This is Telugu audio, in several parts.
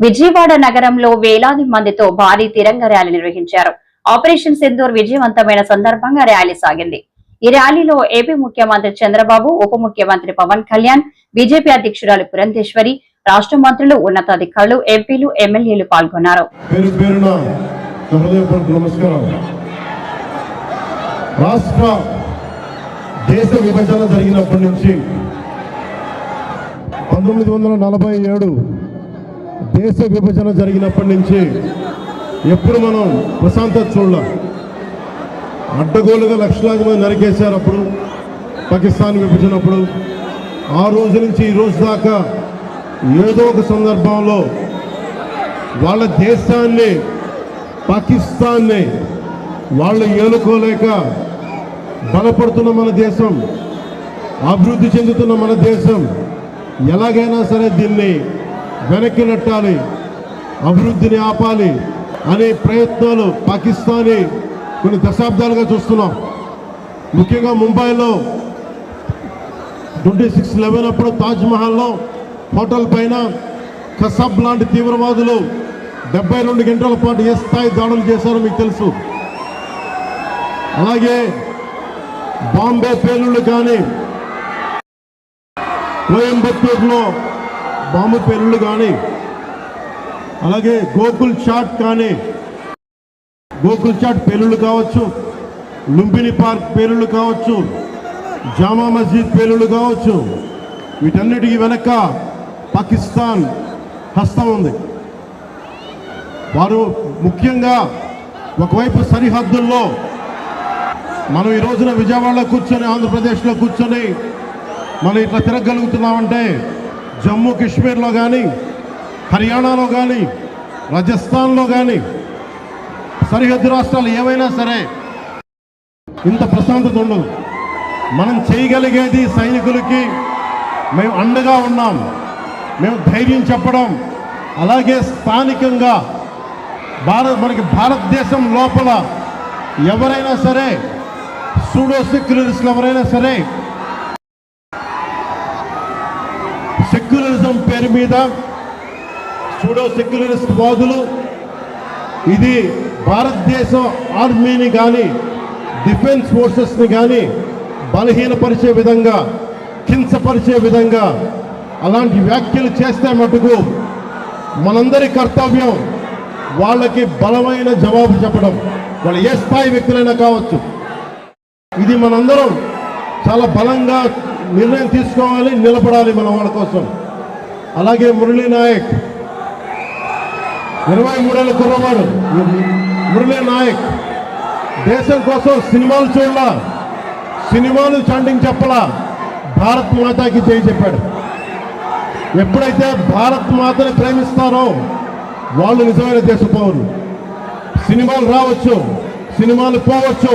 విజయవాడ నగరంలో వేలాది మందితో భారీ తిరంగ ర్యాలీ నిర్వహించారు. ఆపరేషన్ సింధూర్ విజయవంతమైన సందర్భంగా ర్యాలీ సాగింది. ఈ ర్యాలీలో ఏపీ ముఖ్యమంత్రి చంద్రబాబు ఉప ముఖ్యమంత్రి పవన్ కళ్యాణ్ బీజేపీ అధ్యక్షురాలు పురంధేశ్వరి రాష్ట్ర మంత్రులు ఉన్నతాధికారులు ఎంపీలు ఎమ్మెల్యేలు పాల్గొన్నారు. రాష్ట్ర దేశ విభజన జరిగినప్పటి నుంచి పంతొమ్మిది వందల నలభై ఏడు దేశ విభజన జరిగినప్పటి నుంచి ఎప్పుడు మనం ప్రశాంతత చూడాల. అడ్డగోలుగా లక్షలాది మంది నరికేశారు అప్పుడు పాకిస్తాన్ విభజనప్పుడు ఆ రోజు నుంచి ఈ రోజు దాకా ఏదో ఒక సందర్భంలో వాళ్ళ దేశాన్ని పాకిస్తాన్ని వాళ్ళు ఏలుకోలేక బలపడుతున్న మన దేశం అభివృద్ధి చెందుతున్న మన దేశం ఎలాగైనా సరే దీన్ని వెనక్కి నెట్టాలి. అభివృద్ధిని ఆపాలి అనే ప్రయత్నాలు పాకిస్తానీ కొన్ని దశాబ్దాలుగా చూస్తున్నాం. ముఖ్యంగా ముంబైలో ట్వంటీ సిక్స్ లెవెన్ అప్పుడు తాజ్మహల్లో హోటల్ పైన కసబ్ లాంటి తీవ్రవాదులు డెబ్బై రెండు గంటల పాటు ఏ స్థాయి దాడులు చేశారో మీకు తెలుసు. అలాగే బాంబే పేలుళ్ళు కానీ కోయంబత్తూరులో బాంబు పేలుళ్ళు కానీ అలాగే గోకుల్ చాట్ కానీ గోకుల్ చాట్ పేలుళ్ళు కావచ్చు లుంబిని పార్క్ పేలుళ్ళు కావచ్చు జామా మస్జిద్ పేలుళ్ళు కావచ్చు వీటన్నిటికీ వెనక పాకిస్తాన్ హస్తం ఉంది. వారు ముఖ్యంగా ఒకవైపు సరిహద్దుల్లో మనం ఈ రోజున విజయవాడలో కూర్చొని ఆంధ్రప్రదేశ్లో కూర్చొని మనం ఇట్లా తిరగలుగుతున్నామంటే జమ్మూ కాశ్మీర్లో కానీ హర్యానాలో కానీ రాజస్థాన్లో కానీ సరిహద్దు రాష్ట్రాలు ఏవైనా సరే ఇంత ప్రశాంతత ఉండదు. మనం చేయగలిగేది సైనికులకి మేము అండగా ఉన్నాం మేము ధైర్యం చెప్పడం అలాగే స్థానికంగా భారత్ మనకి భారతదేశం లోపల ఎవరైనా సరే సూడో సెక్యులరిస్టులు ఎవరైనా సరే సెక్యులరిజం పేరు మీద సూడో సెక్యులరిస్ట్ వాదులు. ఇది భారతదేశం ఆర్మీని కానీ డిఫెన్స్ ఫోర్సెస్ని కానీ బలహీనపరిచే విధంగా కించపరిచే విధంగా అలాంటి వ్యాఖ్యలు చేస్తే మటుకు మనందరి కర్తవ్యం వాళ్ళకి బలమైన జవాబు చెప్పడం. వాళ్ళు ఏ స్థాయి వ్యక్తులైనా కావచ్చు. ఇది మనందరం చాలా బలంగా నిర్ణయం తీసుకోవాలి నిలబడాలి మన వాళ్ళ కోసం. అలాగే మురళీ నాయక్ ఇరవై మూడేళ్ళ కుర్రవాడు. మురళీ నాయక్ దేశం కోసం సినిమాలు చూడాల? సినిమాలు చాంటింగ్ చెప్పలా? భారత్ మాతాకి చేయి చెప్పాడు. ఎప్పుడైతే భారత్ మాతని ప్రేమిస్తారో వాళ్ళు నిజమైన దేశ పౌరులు సినిమాలు రావచ్చు సినిమాలు పోవచ్చు.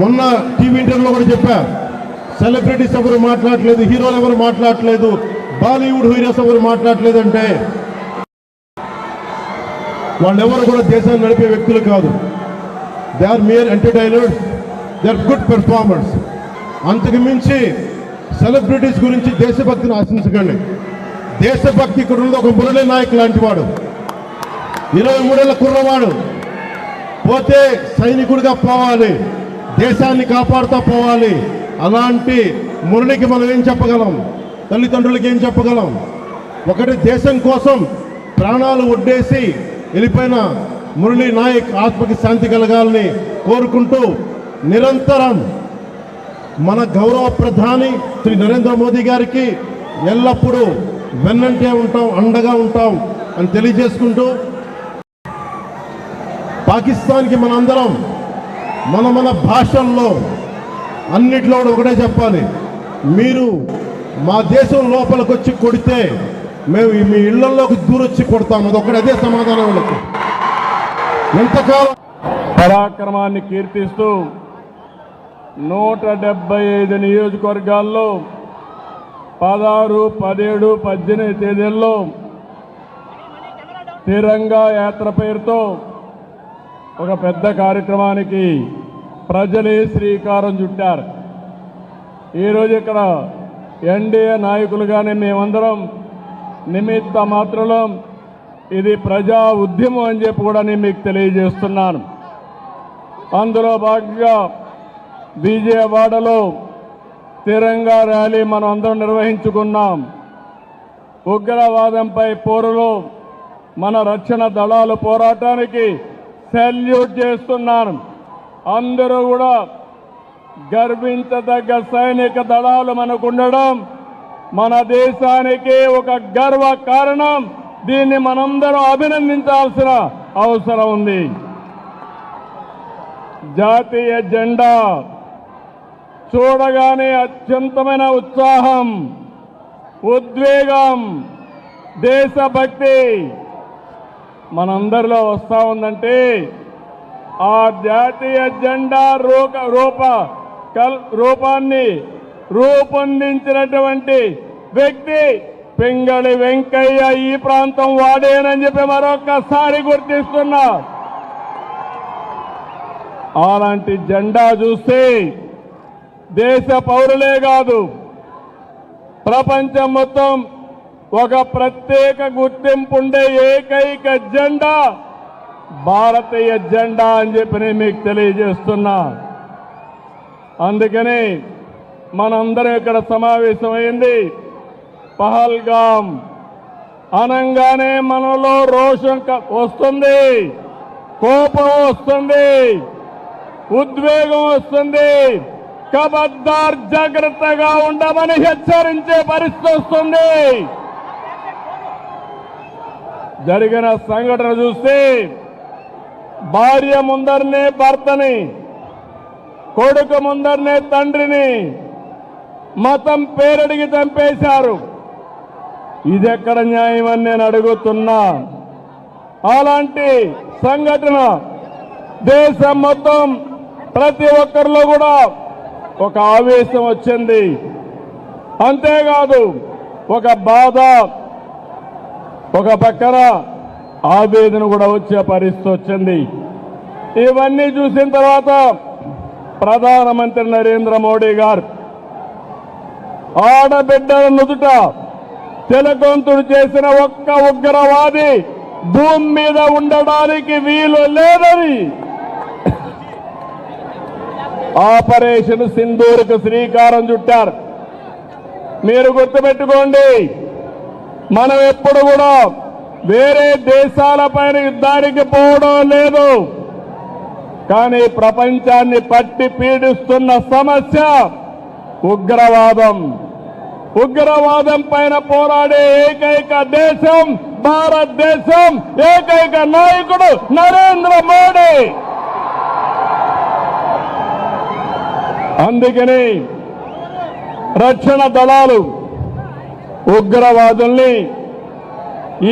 మొన్న టీవీ ఇంటర్వ్యూలో కూడా చెప్పా సెలబ్రిటీస్ ఎవరు మాట్లాడలేదు హీరోలు ఎవరు మాట్లాడలేదు బాలీవుడ్ హీరోస్ ఎవరు మాట్లాడలేదంటే వాళ్ళెవరు కూడా దేశాన్ని నడిపే వ్యక్తులు కాదు. They are mere entertainers they are good performers అంతకు మించి సెలబ్రిటీస్ గురించి దేశభక్తిని ఆశించకండి. దేశభక్తి ఇక్కడ ఉన్నది ఒక మురళీ నాయక్ లాంటి వాడు. ఇరవై మూడేళ్ళ కుర్రవాడు. పోతే సైనికుడిగా పోవాలి. దేశాన్ని కాపాడుతూ పోవాలి. అలాంటి మురళికి మనం ఏం చెప్పగలం? తల్లిదండ్రులకి ఏం చెప్పగలం? ఒకటి దేశం కోసం ప్రాణాలు ఒడ్డేసి వెళ్ళిపోయిన మురళీ నాయక్ ఆత్మకి శాంతి కలగాలని కోరుకుంటూ నిరంతరం మన గౌరవ ప్రధాని శ్రీ నరేంద్ర మోదీ గారికి ఎల్లప్పుడూ వెన్నంటే ఉంటాం అండగా ఉంటాం అని తెలియజేసుకుంటూ పాకిస్తాన్కి మనందరం మన మన భాషల్లో అన్నిట్లో కూడా ఒకటే చెప్పాలి. మీరు మా దేశం లోపలికి వచ్చి కొడితే మేము మీ ఇళ్ళలోకి దూరొచ్చి కొడతాము అదొక్కడ అదే సమాధానం వాళ్ళకి. ఎంతకాలం పరాక్రమాన్ని కీర్తిస్తూ నూట డెబ్బై ఐదు నియోజకవర్గాల్లో పదహారు పదిహేడు పద్దెనిమిది తేదీల్లో తిరంగా యాత్ర పేరుతో ఒక పెద్ద కార్యక్రమానికి ప్రజలే శ్రీకారం చుట్టారు. ఈరోజు ఇక్కడ ఎన్డీఏ నాయకులుగానే మేమందరం నిమిత్త మాత్రలో ఇది ప్రజా ఉద్యమం అని చెప్పి కూడా నేను మీకు తెలియజేస్తున్నాను. అందులో భాగంగా విజయవాడలో తిరంగా ర్యాలీ మనం అందరం నిర్వహించుకున్నాం. ఉగ్రవాదంపై పోరులో మన రక్షణ దళాలు పోరాటానికి సెల్యూట్ చేస్తున్నాను. అందరూ కూడా గర్వించదగ్గ సైనిక దళాలు మనకు ఉండడం మన దేశానికి ఒక గర్వ కారణం. దీన్ని మనందరం అభినందించాల్సిన అవసరం ఉంది. జాతీయ జెండా చూడగానే అత్యంతమైన ఉత్సాహం ఉద్వేగం దేశభక్తి మనందరిలో వస్తా ఉందంటే ఆ జాతీయ జెండా రూప రూప కల్ రూపాన్ని రూపొందించినటువంటి వ్యక్తి పింగళి వెంకయ్య ఈ ప్రాంతం వాడేనని చెప్పి మరొక్కసారి గుర్తిస్తున్నా. అలాంటి జెండా చూస్తే దేశ పౌరులే కాదు ప్రపంచం మొత్తం ఒక ప్రత్యేక గుర్తింపు ఉండే ఏకైక జెండా భారతీయ జెండా అని చెప్పి నేను మీకు తెలియజేస్తున్నా. అందుకని మనందరం ఇక్కడ సమావేశమైంది. పహల్గాం. అనంగానే మనలో రోషం క- వస్తుంది. కోపం వస్తుంది. ఉద్వేగం వస్తుంది. కబద్దార్ జాగ్రత్తగా ఉండమని హెచ్చరించే పరిస్థితి వస్తుంది. జరిగిన సంఘటన చూస్తే భార్య ముందరనే భర్తని కొడుకు ముందరనే తండ్రిని మతం పేరడిగి చంపేశారు. ఇది ఎక్కడ న్యాయం అని నేను అడుగుతున్నా. అలాంటి సంఘటన దేశం మొత్తం ప్రతి ఒక్కరిలో కూడా ఒక ఆవేశం వచ్చింది. అంతేకాదు ఒక బాధ ఒక పక్కన ఆవేదన కూడా వచ్చే పరిస్థితి వచ్చింది. ఇవన్నీ చూసిన తర్వాత ప్రధానమంత్రి నరేంద్ర మోడీ గారు ఆడబిడ్డల నుదుట తెలకొంతుడు చేసిన ఒక్క ఉగ్రవాది భూమి మీద ఉండడానికి వీలు లేదని. ఆపరేషన్ సింధూరుకు శ్రీకారం చుట్టారు. మీరు గుర్తుపెట్టుకోండి మనం ఎప్పుడు కూడా వేరే దేశాలపైన యుద్ధానికి పోవడం లేదు. కానీ ప్రపంచాన్ని పట్టి పీడిస్తున్న సమస్య ఉగ్రవాదం. ఉగ్రవాదం పైన పోరాడే ఏకైక దేశం భారతదేశం. ఏకైక నాయకుడు నరేంద్ర మోడీ. అందుకని రక్షణ దళాలు ఉగ్రవాదుల్ని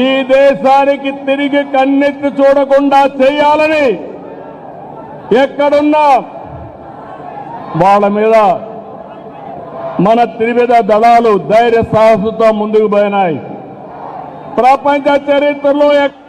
ఈ దేశానికి తిరిగి కన్నెత్తి చూడకుండా చేయాలని ఎక్కడున్నా? వాళ్ళ మీద మన త్రివిధ దళాలు ధైర్య సాహసంతో ముందుకు పోయినాయి. ప్రపంచ చరిత్రలో ఎక్కడ